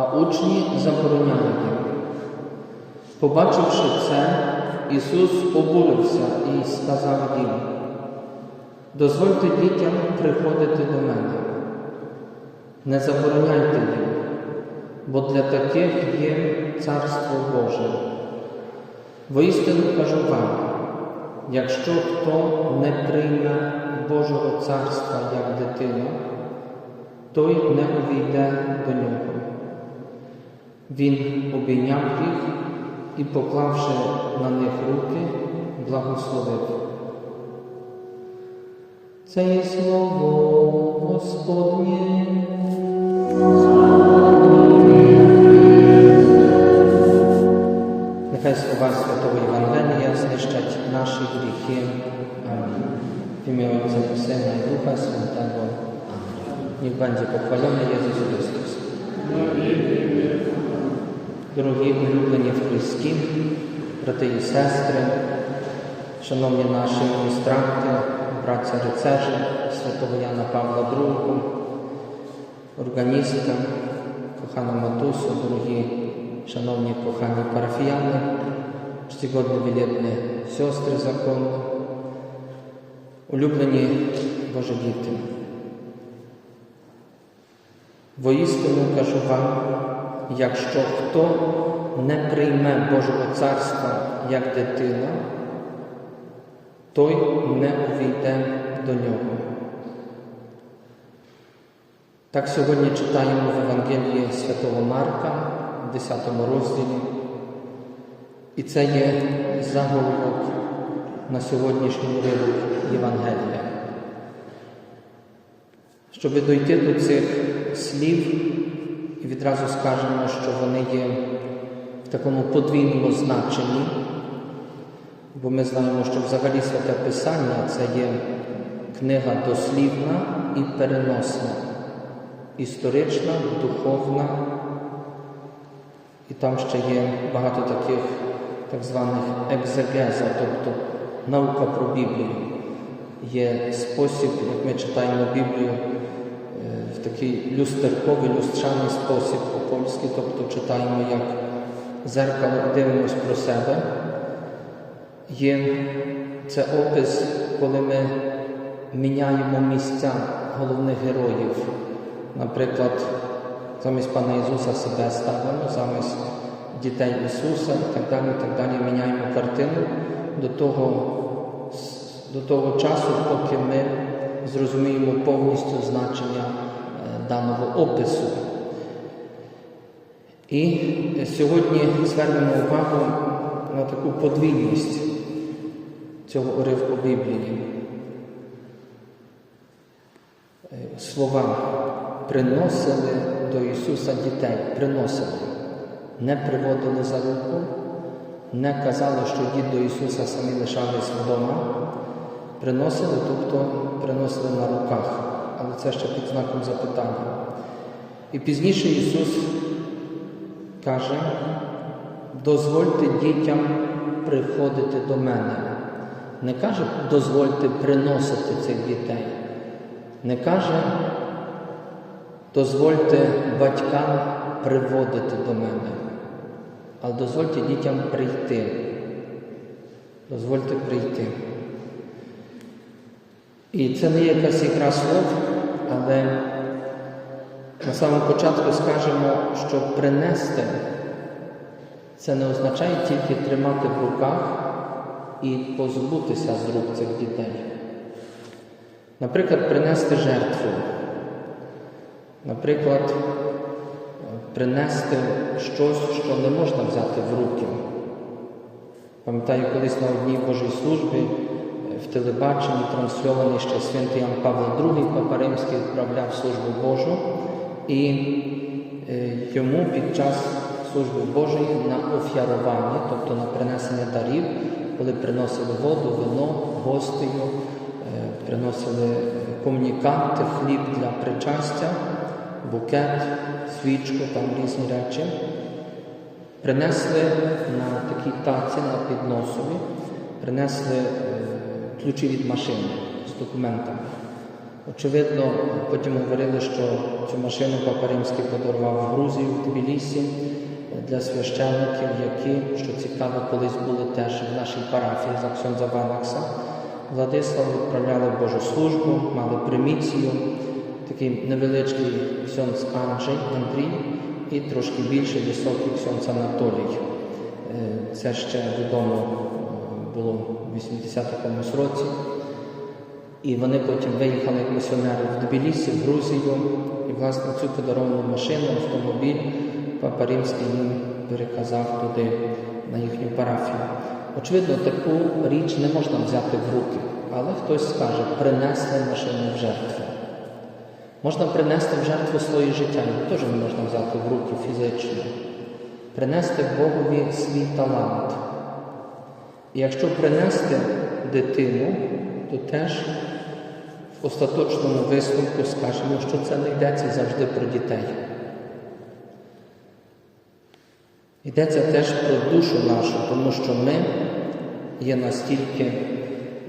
а учні забороняли. Побачивши це, Ісус обурився і сказав їм, дозвольте дітям приходити до мене, не забороняйте їм, бо для таких є Царство Боже. Воістину кажу вам, якщо хто не прийме Божого царства як дитину, той не увійде до нього. Він обійняв їх і, поклавши на них руки, благословив. Це є слово Господнє. Нехай слова Святого Євангелія знищать наші гріхи. Амінь. В ім'я Отця і Сина і Духа Святого. Амінь. Niech będzie pochwalony Jezus Chrystus. Дорогі улюблені в Христі, брати і сестри, шановні наші міністранти, братця рицежі святого Яна Павла II, органістка, кохана матусу, дорогі, шановні кохані парафіяни, czcigodne wielebne siostry zakonne, улюблені Божі діти. Воістину кажу вам, якщо хто не прийме Божого царства як дитина, той не увійде до нього. Так сьогодні читаємо в Євангелії Святого Марка, в 10 розділі. І це є заголовок на сьогоднішній уривок Євангелія. Щоб дойти до цих слів, і відразу скажемо, що вони є в такому подвійному значенні, бо ми знаємо, що взагалі святе Писання це є книга дослівна і переносна, історична, духовна, і там ще є багато таких так званих екзегеза, тобто наука про Біблію. Є спосіб, як ми читаємо Біблію, такий люстерковий, люстряний спосіб по-польськи, тобто читаємо як зеркало дивимось про себе. Є це опис, коли ми міняємо місця головних героїв. Наприклад, замість Пана Ісуса себе ставимо, замість дітей Ісуса і так далі, і так далі міняємо картину до того, до того часу, поки ми зрозуміємо повністю значення даного опису. І сьогодні звернемо увагу на таку подвійність цього уривку Біблії. Слова приносили до Ісуса дітей, приносили, не приводили за руку, не казали, що йдіть до Ісуса самі лишались вдома, приносили, тобто приносили на руках але це ще під знаком запитання. І пізніше Ісус каже, дозвольте дітям приходити до мене. Не каже, дозвольте приносити цих дітей. Не каже, дозвольте батькам приводити до мене, але дозвольте дітям прийти. Дозвольте прийти. І це не якась ігра слов, але на самому початку скажемо, що принести це не означає тільки тримати в руках і позбутися з рук цих дітей. Наприклад, принести жертву, наприклад, принести щось, що не можна взяти в руки. Пам'ятаю, колись на одній Божій службі в телебаченні трансльований ще святий Ян Павло II, Папа Римський відправляв службу Божу, і йому під час служби Божої на офярування, тобто на принесення дарів, коли приносили воду, вино, гостею, приносили комуніканти, хліб для причастя, букет, свічку, там різні речі. Принесли на такій таці на підносові, принесли е, ключі від машини з документами. Очевидно, потім говорили, що цю машину Папа Римський подарував в Грузію, в Тбілісі для священників, які, що цікаво, колись були теж в нашій парафії за Ксьонза Валакса. Владислав відправляли в Божу службу, мали приміцію, такий невеличкий ксьонз Анджей Андрій і трошки більше високий ксьонз Анатолій. Е, Це ще відомо е, було 80-му році. І вони потім виїхали як місіонери в Тбілісі, в Грузію, і власне цю подаровану машину, автомобіль Папа Римський їм переказав туди на їхню парафію. Очевидно, таку річ не можна взяти в руки, але хтось скаже, принесли машину в жертву. Можна принести в жертву своє життя, його теж не можна взяти в руки фізично. Принести Богові свій талант. Якщо принести дитину, то теж в остаточному висновку скажемо, що це не йдеться завжди про дітей. Йдеться теж про душу нашу, тому що ми є настільки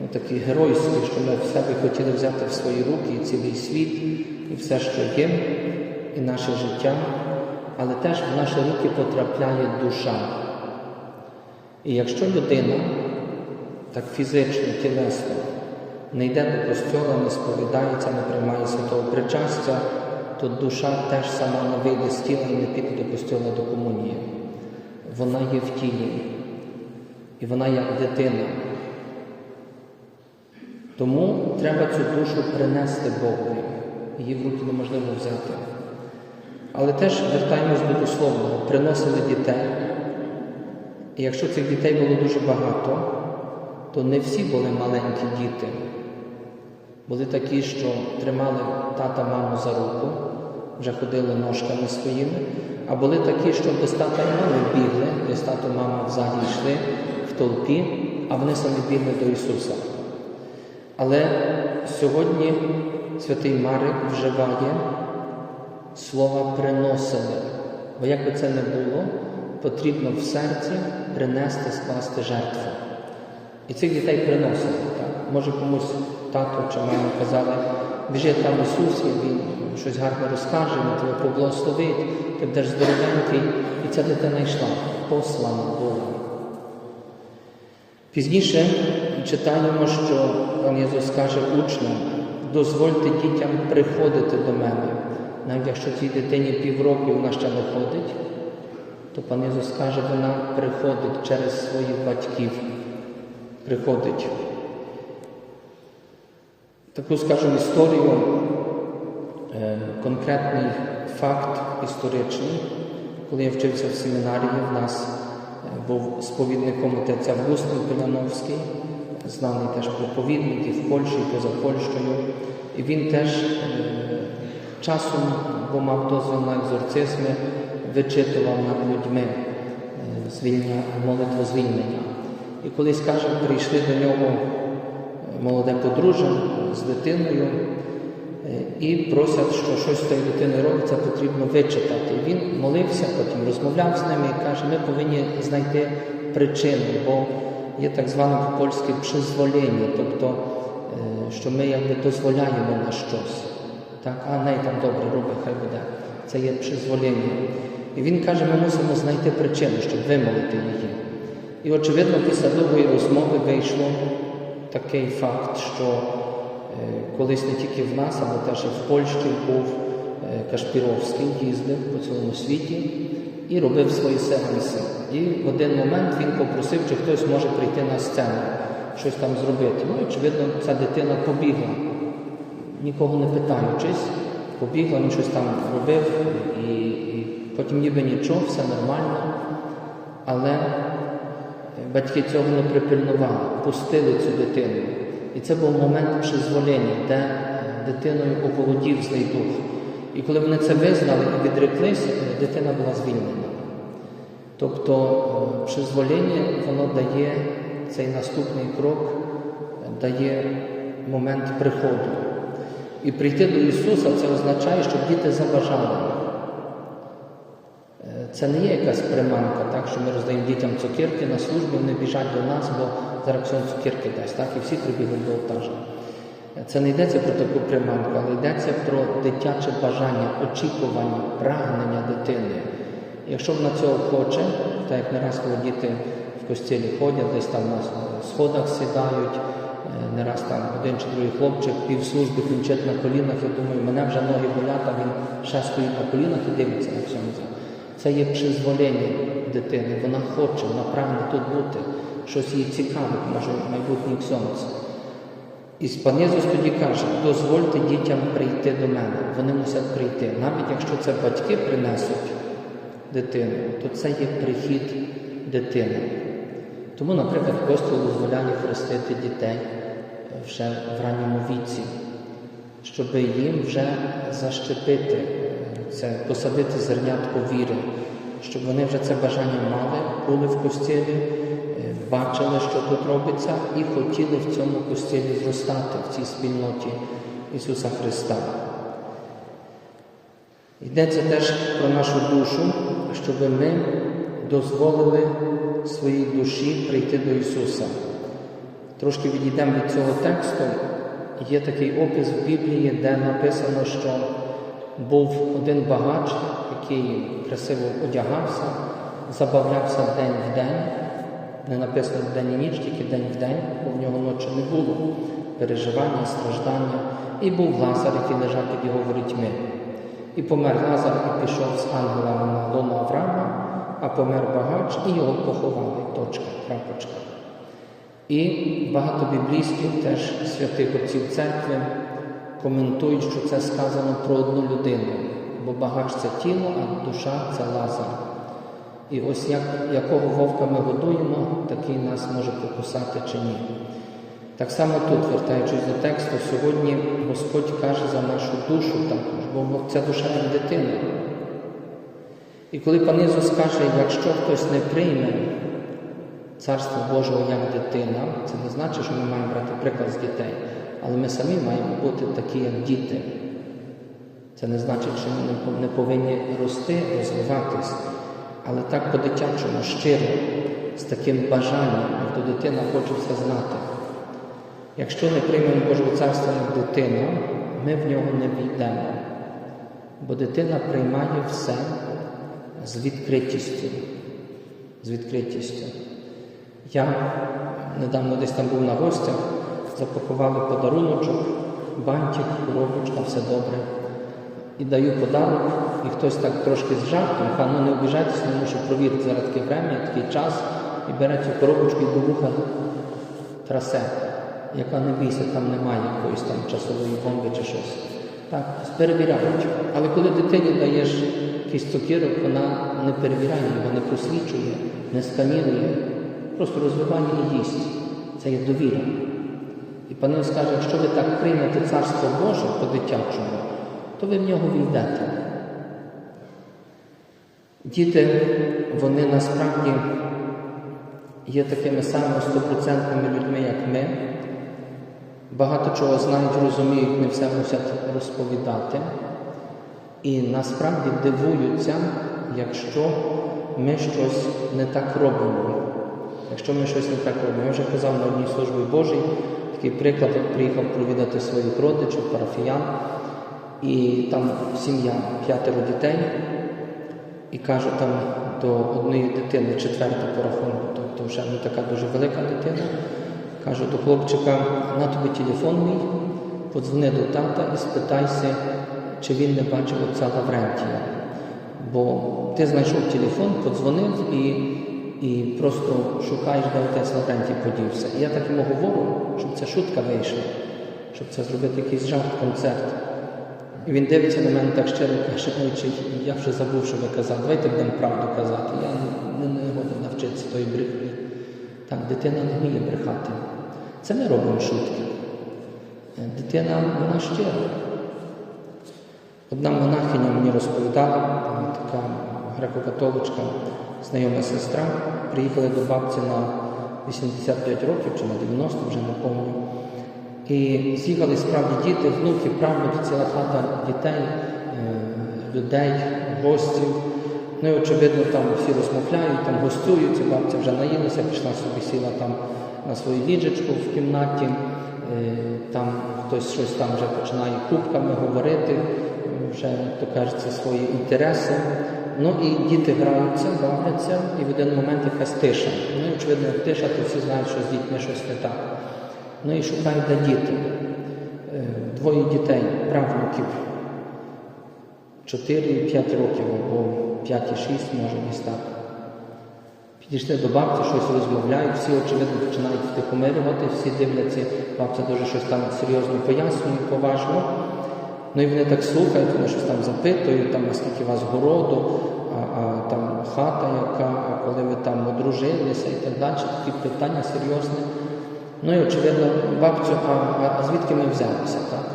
ну, такі геройські, що ми все би хотіли взяти в свої руки і цілий світ, і все, що є, і наше життя, але теж в наші руки потрапляє душа. І якщо людина так фізично, тілесно не йде до костьола, не сповідається, не приймає святого причастя, то душа теж сама не вийде з тіла і не піде до костьола до комунії. Вона є в тілі, і вона як дитина. Тому треба цю душу принести Богові. Її в руки неможливо взяти. Але теж вертаємось до дословного, приносили дітей. І якщо цих дітей було дуже багато, то не всі були маленькі діти. Були такі, що тримали тата маму за руку, вже ходили ножками своїми, а були такі, що без тата і мами бігли, десь тато мама взагалі йшли в толпі, а вони самі бігли до Ісуса. Але сьогодні святий Марик вживає слова приносили, бо як би це не було, потрібно в серці принести, скласти жертву. І цих дітей приносили. Так? Може комусь тато чи мама казали, біжи там Ісус, і Він щось гарне розкаже, Він тебе поблагословить, ти будеш здоровенький, і ця дитина йшла, послана Богом. Пізніше читаємо, що пан Єсус каже учням, дозвольте дітям приходити до мене. Навіть якщо цій дитині півроку вона ще не ходить, то пан Ісус каже, вона приходить через своїх батьків. Приходить. Таку, скажімо, історію, е, конкретний факт історичний. Коли я вчився в семінарії, в нас е, був сповідником отець Августин Пиляновський, знаний теж проповідник і в Польщі, і поза Польщею. І він теж е, часом, бо мав дозвіл на екзорцизми, вичитував над людьми звільнення, молитву звільнення. І колись каже, прийшли до нього молоде подружжя з дитиною і просять, що щось з дитини робиться, потрібно вичитати. Він молився, потім розмовляв з ними і каже, ми повинні знайти причину, бо є так зване по-польськи призволення, тобто, що ми якби дозволяємо на щось. Так, а не там добре робить, хай буде. Це є призволення. І він каже, ми мусимо знайти причину, щоб вимолити її. І, очевидно, після довгої розмови вийшло такий факт, що е, колись не тільки в нас, але теж і в Польщі був е, Кашпіровський, їздив по цілому світі і робив свої сеанси. І в один момент він попросив, чи хтось може прийти на сцену, щось там зробити. Ну, очевидно, ця дитина побігла, нікого не питаючись, побігла, він щось там робив, і потім ніби нічого, все нормально. Але батьки цього не припильнували, пустили цю дитину. І це був момент призволення, де дитиною оволодів злий дух. І коли вони це визнали і відреклися, дитина була звільнена. Тобто призволення, воно дає цей наступний крок, дає момент приходу. І прийти до Ісуса це означає, щоб діти забажали. Це не є якась приманка, так, що ми роздаємо дітям цукерки на службі, вони біжать до нас, бо зараз цукерки дасть, так, і всі прибігли до алтажа. Е, Це не йдеться про таку приманку, але йдеться про дитяче бажання, очікування, прагнення дитини. Якщо вона цього хоче, так як не раз, коли діти в костілі ходять, десь там на сходах сідають, е, не раз там один чи другий хлопчик пів служби клінчить на колінах, я думаю, мене вже ноги болять, а він ще стоїть на колінах і дивиться на всьому. Це є призволення дитини, вона хоче, вона прагне тут бути, щось їй цікавить, може майбутній ксьонець. І пан тоді каже, дозвольте дітям прийти до мене. Вони мусять прийти. Навіть якщо це батьки принесуть дитину, то це є прихід дитини. Тому, наприклад, костюл дозволяє хрестити дітей вже в ранньому віці, щоб їм вже защепити це, посадити зернятко віри, щоб вони вже це бажання мали, були в костілі, е, бачили, що тут робиться, і хотіли в цьому костілі зростати в цій спільноті Ісуса Христа. Йдеться теж про нашу душу, щоб ми дозволили своїй душі прийти до Ісуса. Трошки відійдемо від цього тексту. Є такий опис в Біблії, де написано, що був один багач, який красиво одягався, забавлявся день в день. Не написано день і ніч, тільки день в день, бо в нього ночі не було переживання, страждання. І був Лазар, який лежав під його ворітьми. І помер Лазар і пішов з ангелами на лоно Авраама, а помер багач і його поховали. Точка, крапочка. І багато біблійських теж святих отців церкви коментують, що це сказано про одну людину, бо багач це тіло, а душа це лазар. І ось як, якого вовка ми годуємо, такий нас може покусати чи ні. Так само тут, вертаючись до тексту, сьогодні Господь каже за нашу душу також, бо ця душа як дитина. І коли пан Ісус каже, якщо хтось не прийме Царство Божого як дитина, це не значить, що ми маємо брати приклад з дітей, але ми самі маємо бути такі, як діти. Це не значить, що ми не повинні рости, розвиватись, але так по-дитячому, щиро, з таким бажанням, як то дитина хоче все знати. Якщо не приймемо Божого царства як дитина, ми в нього не війдемо, бо дитина приймає все з відкритістю. З відкритістю. Я недавно десь там був на гостях, запакували подаруночок, бантик, коробочка, все добре. І даю подарок, і хтось так трошки з жартом, каже, ну не обіжайтеся, тому що провірити зараз таке время, такий час, і бере цю коробочку і до вуха трасе, яка не бійся, там немає якоїсь там часової бомби чи щось. Так, перевіряють. Але коли дитині даєш якийсь цукерок, вона не перевіряє його, не просвічує, не сканірує, просто розвиває і їсть. Це є довіра. І пан скаже, якщо ви так приймете Царство Боже по-дитячому, то ви в нього війдете. Діти, вони насправді є такими самими стопроцентними людьми, як ми. Багато чого знають, розуміють, не все мусять розповідати. І насправді дивуються, якщо ми щось не так робимо. Якщо ми щось не так робимо. Я вже казав на одній службі Божій, такий приклад, як приїхав провідати своїх родичів, парафіян, і там сім'я п'ятеро дітей, і кажу там до однієї дитини, четверта по рахунку, тобто вже не така дуже велика дитина. Кажу до хлопчика, на тобі телефон мій, подзвони до тата і спитайся, чи він не бачив отця Лаврентія. Бо ти знайшов телефон, подзвонив і і просто шукаєш, де отець Лаврентій подівся. І я так йому говорю, щоб ця шутка вийшла, щоб це зробити якийсь жарт, концерт. І він дивиться на мене так щиро каже, ой, я вже забув, що ви казали, давайте будемо правду казати. Я не, не, не годен навчитися тої брехні. Так, дитина не вміє брехати. Це не робимо шутки. Дитина вона щира. Одна монахиня мені розповідала, така греко-католичка, знайома сестра, приїхали до бабці на 85 років чи на 90, вже не пам'ятаю. І з'їхали справді діти, внуки, правнуки, ціла хата дітей, е, людей, гостів. Ну і очевидно, там всі розмовляють, там гостюють, ця бабця вже наїлася, пішла собі сіла там на свою ліжечку в кімнаті, е, там хтось щось там вже починає кубками говорити, вже, як то кажеться, свої інтереси. Ну і діти граються, бавляться, і в один момент якась тиша. Ну і очевидно, як тиша, то всі знають, що з дітьми щось не так. Ну і шукають, де діти. Е, Двоє дітей, правнуків, 4 і 5 років, або 5 і 6, може, десь так. Підійшли до бабці, щось розмовляють, всі, очевидно, починають втихомирювати, всі дивляться, бабця дуже щось там серйозно пояснює, поважно. Ну і вони так слухають, вони щось там запитують, там, наскільки у вас городу, а, а там хата яка, а коли ви там одружилися і так далі, такі питання серйозні. Ну і очевидно, бабцю, а, а, а звідки ми взялися, так?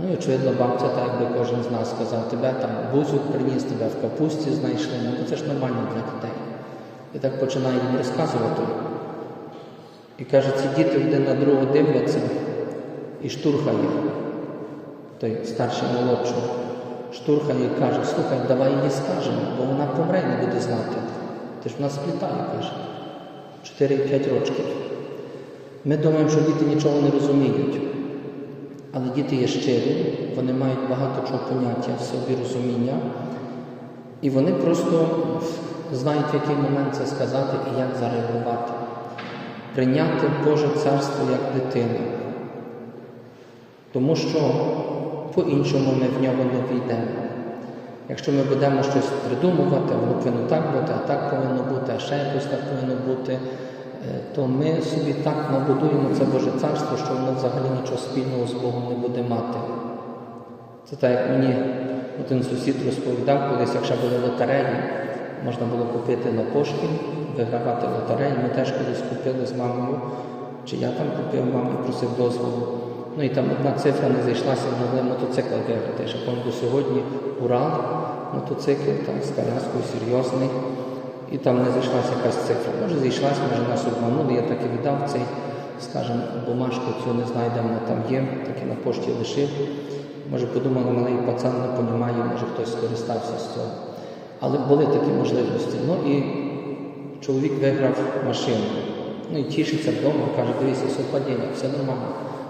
Ну і очевидно, бабця, так якби кожен з нас сказав, тебе там бузок приніс, тебе в капусті знайшли, ну це ж нормально для дітей. І так починає їм розказувати. І каже, ці діти один на другого дивляться і штурхає той старший молодшого. Штурхає і каже, слухай, давай їй скажемо, бо вона помре не буде знати. Ти ж в нас сплітає, каже. 4-5 років. Ми думаємо, що діти нічого не розуміють. Але діти є щирі, вони мають багато чого поняття в собі розуміння, і вони просто знають, в який момент це сказати і як зареагувати. Прийняти Боже царство як дитину. Тому що по-іншому ми в нього не війдемо. Якщо ми будемо щось придумувати, воно повинно так бути, а так повинно бути, а ще якось так повинно бути, е, то ми собі так набудуємо це Боже царство, що воно взагалі нічого спільного з Богом не буде мати. Це так, як мені один сусід розповідав, колись, якщо були лотереї, можна було купити на пошті, вигравати лотерею. Ми теж колись купили з мамою, чи я там купив, мамі просив дозволу. Ну і там одна цифра не зайшлася, могли мотоцикл виграти. Пам'ятаю, сьогодні Урал, мотоцикл там з коляскою серйозний. І там не зайшлася якась цифра. Може зійшлася, може нас обманули, я так і віддав цей, скажімо, бумажку цю не знаю, де вона там є, так і на пошті лишив. Може подумали, малий пацан не понімає, може хтось скористався з цього. Але були такі можливості. Ну і чоловік виграв машину. Ну і тішиться вдома, каже, дивіться, совпадіння, все нормально,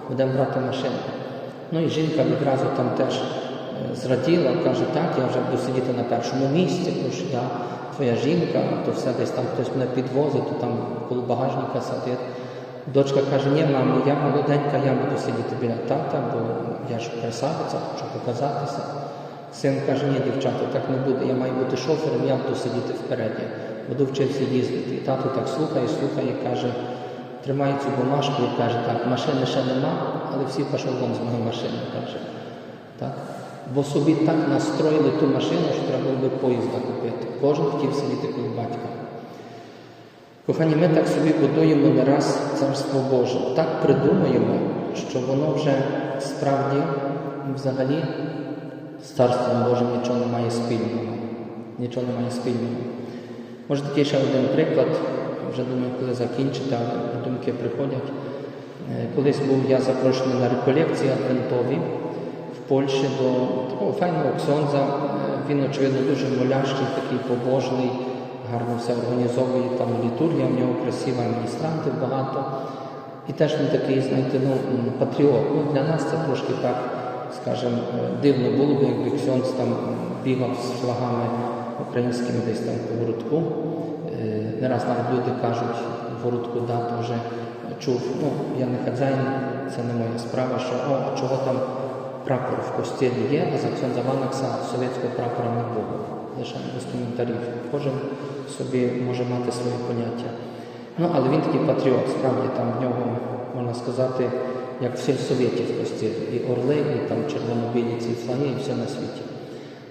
будемо брати машину. Ну і жінка відразу там теж е, зраділа, каже, так, я вже буду сидіти на першому місці, тому що я твоя жінка, то все десь там хтось мене підвозить, то там коло багажника сидить. Дочка каже, ні, мамо, я молоденька, я буду сидіти біля тата, бо я ж красавиця, хочу показатися. Син каже, ні, дівчата, так не буде, я маю бути шофером, я буду сидіти впереді, буду вчитися їздити. І тато так слухає, слухає, каже, тримає цю бумажку і каже, так, машини ще нема, але всі пішов вон з моєї машини, каже. Так? Бо собі так настроїли ту машину, що треба було би поїзда купити. Кожен хотів сидіти коло батька. Кохані, ми так собі будуємо не раз Царство Боже, так придумуємо, що воно вже справді взагалі з Царством Божим нічого не має спільного. Нічого не має спільного. Може такий ще один приклад, вже думаю, коли закінчити, але думки приходять. Е, Колись був я запрошений на реколекції адвентові в Польщі до такого файного ксьонза. Е, Він, очевидно, дуже молящий, такий побожний, гарно все організовує, там літургія, в нього красива, міністрантів багато. І теж він такий, знаєте, ну, патріот. Ну, для нас це трошки так, скажімо, е, дивно було б, якби ксьонз там бігав з флагами українськими десь там по городку. Не раз навіть люди кажуть, в городку да, теж чув, ну, я не хазяїн, це не моя справа, що о, чого там прапор в костілі є, а за Ксьонза Ванакса совєтського прапора не було. Лише без коментарів. Кожен собі може мати свої поняття. Ну, але він такий патріот, справді там в нього, можна сказати, як в сільсовєті в костілі. І орли, і там червонобілі ці флаги, і все на світі.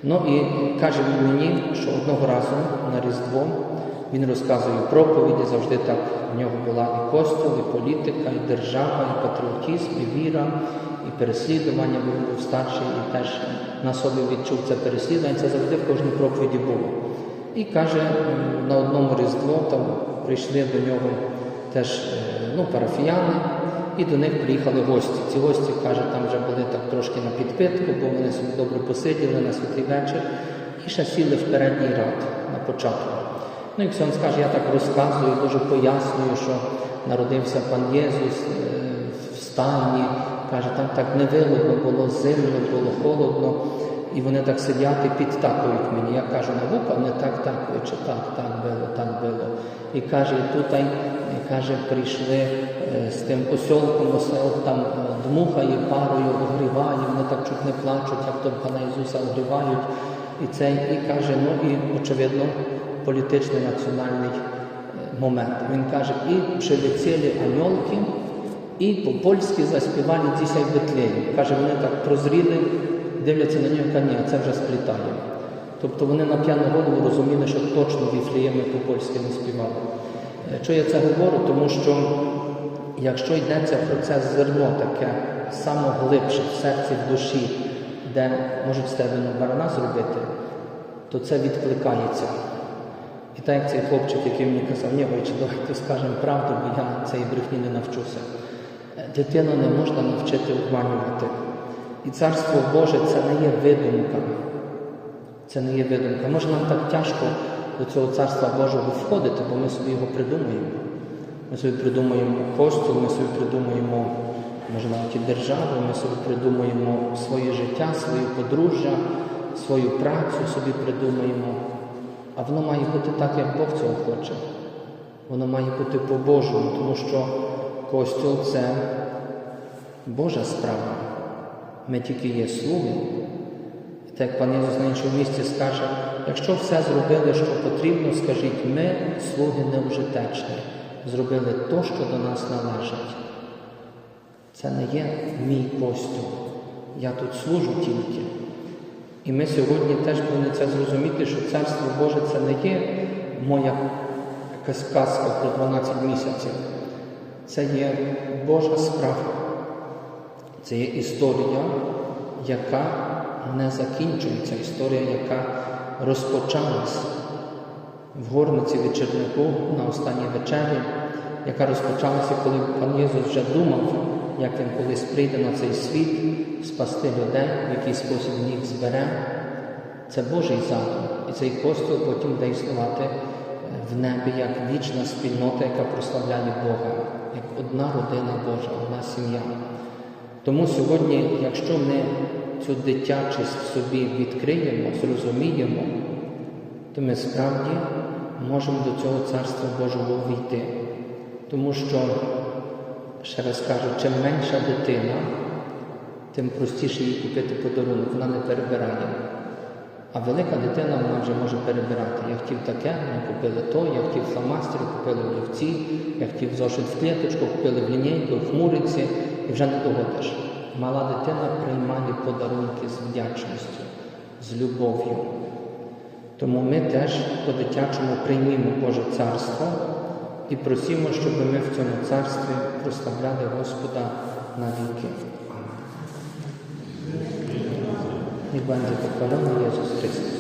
Ну і каже мені, що одного разу на Різдво він розказує проповіді, завжди так в нього була і костюл, і політика, і держава, і патріотизм, і віра, і переслідування, бо він був старший і теж на собі відчув це переслідування. Це завжди в кожній проповіді було. І каже, на одному Різдво там прийшли до нього теж е, ну, парафіяни і до них приїхали гості. Ці гості, каже, там вже були так трошки на підпитку, бо вони добре посиділи на святий вечір і ще сіли в передній ряд на початку. Ну і Ксьон скаже, я так розказую, дуже пояснюю, що народився пан Єсус е, в стані. Каже, там так невигодно було, зимно, було холодно. І вони так сидять і підтакують мені. Я кажу, на вуха, вони так такують, чи так, так було, так було. І каже, тут каже, прийшли е, з тим осьолком, осел там е, дмухає, парою огріває, вони так чуть не плачуть, як то Пана Ісуса огрівають. І цей, і каже, ну і очевидно, політичний національний е, момент. Він каже, і прилетіли аньолки, і по-польськи заспівали «Дісяй Бетлеєм». Каже, вони так прозріли, дивляться на нього, каже, ні, це вже сплітає. Тобто вони на п'яну голову розуміли, що точно віфлеєми по-польськи не співали. Е, я це говорю? Тому що якщо йдеться про це зерно таке самоглибше в серці, в душі, де можуть з барана зробити, то це відкликається. І так як цей хлопчик, який мені казав, ні, Войче, давайте скажемо правду, бо я цієї брехні не навчуся. Е, Дитину не можна навчити обманювати. І Царство Боже це не є видумка. Це не є видумка. Може нам так тяжко до цього Царства Божого входити, бо ми собі його придумуємо. Ми собі придумуємо костюм, ми собі придумуємо, може навіть і державу, ми собі придумуємо своє життя, своє подружжя, свою працю собі придумуємо. А воно має бути так, як Бог цього хоче. Воно має бути по-божому, тому що костюл це Божа справа. Ми тільки є слуги. І так як пан Ісус на іншому місці скаже, якщо все зробили, що потрібно, скажіть, ми, слуги неужитечні, зробили то, що до нас належить. Це не є мій костюм. Я тут служу тільки. І ми сьогодні теж повинні це зрозуміти, що Царство Боже це не є моя якась казка про 12 місяців. Це є Божа справа. Це є історія, яка не закінчується, історія, яка розпочалась в горниці вечірнику на останній вечері, яка розпочалася, коли пан Єсус вже думав, як він колись прийде на цей світ, спасти людей, в який спосіб їх збере. Це Божий задум. І цей костюл потім буде існувати в небі як вічна спільнота, яка прославляє Бога, як одна родина Божа, одна сім'я. Тому сьогодні, якщо ми цю дитячість в собі відкриємо, зрозуміємо, то ми справді можемо до цього Царства Божого увійти. Тому що, ще раз кажу, чим менша дитина, тим простіше їй купити подарунок, вона не перебирає. А велика дитина вона вже може перебирати. Я хотів таке, мені купили то, я хотів фломастери, купили олівці, я хотів зошит в клеточку, купили в лінійку, в хмуриці і вже не догодиш. Мала дитина приймає подарунки з вдячністю, з любов'ю. Тому ми теж по-дитячому приймімо Боже Царство і просімо, щоб ми в цьому царстві прославляли Господа на віки. І będzie pochwalony Ісус Chrystus.